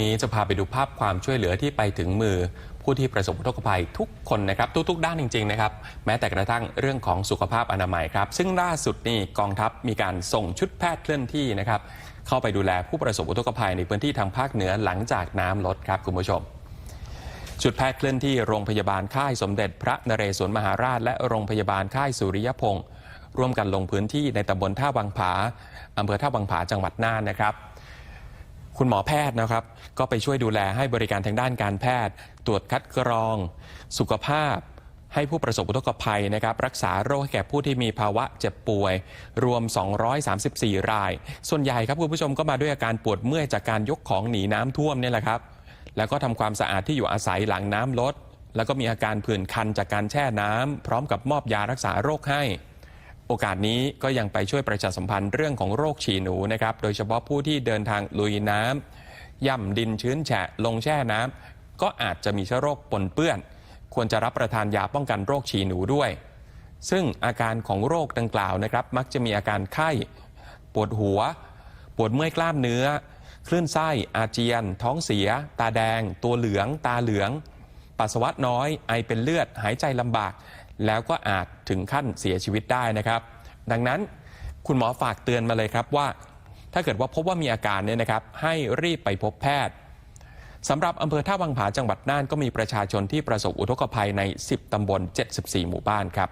นี้จะพาไปดูภาพความช่วยเหลือที่ไปถึงมือ ผู้ที่ประสบอุทกภัยทุกคนนะครับ ทุกๆ ด้านจริง ๆ นะครับ แม้แต่กระทั่งเรื่องของสุขภาพอนามัยครับ ซึ่งล่าสุดนี่กองทัพมีการส่งชุดแพทย์เคลื่อนที่นะครับ เข้าไปดูแลผู้ประสบอุทกภัยในพื้นที่ทางภาคเหนือหลังจากน้ำลดครับคุณผู้ชมชุดแพทย์เคลื่อนที่โรงพยาบาลค่ายสมเด็จพระนเรศวรมหาราช และโรงพยาบาลค่ายสุริยพงศ์ร่วมกันลงพื้นที่ในตำบลท่าวังผาอำเภอท่าวังผาจังหวัดน่านนะครับ คุณหมอแพทย์นะครับ ก็ไปช่วยดูแลให้บริการทางด้านการแพทย์ ตรวจคัดกรอง สุขภาพ ให้ผู้ประสบอุทกภัยนะครับ รักษาโรคแก่ผู้ที่มีภาวะเจ็บป่วย รวม 234 ราย ส่วนใหญ่ครับคุณผู้ชมก็มาด้วยอาการปวดเมื่อยจากการยกของหนีน้ำท่วมนี่แหละครับ แล้วก็ทำความสะอาดที่อยู่อาศัยหลังน้ำลดแล้วก็มีอาการผื่นคันจากการแช่น้ำพร้อมกับมอบยารักษาโรคให้ โอกาสนี้ก็ยังไปช่วยประชาสัมพันธ์เรื่องของโรคฉี่หนูนะครับ โดยเฉพาะผู้ที่เดินทางลุยน้ำย่ำดินชื้นแฉะ ลงแช่น้ำก็อาจจะมีเชื้อโรคปนเปื้อน ควรจะรับประทานยาป้องกันโรคฉี่หนูด้วย ซึ่งอาการของโรคดังกล่าวนะครับ มักจะมีอาการไข้ ปวดหัว ปวดเมื่อยกล้ามเนื้อ คลื่นไส้ อาเจียน ท้องเสีย ตาแดง ตัวเหลือง ตาเหลือง ปัสสาวะน้อย ไอเป็นเลือด หายใจลำบาก แล้วก็อาจถึงขั้นเสียชีวิตได้นะครับ ดังนั้นคุณหมอฝากเตือนมาเลยครับว่า ถ้าเกิดว่าพบว่ามีอาการเนี่ยนะครับ ให้รีบไปพบแพทย์สำหรับอำเภอท่าวังผาจังหวัดน่านก็มีประชาชนที่ประสบอุทกภัยใน 10 ตำบล 74 หมู่บ้านครับ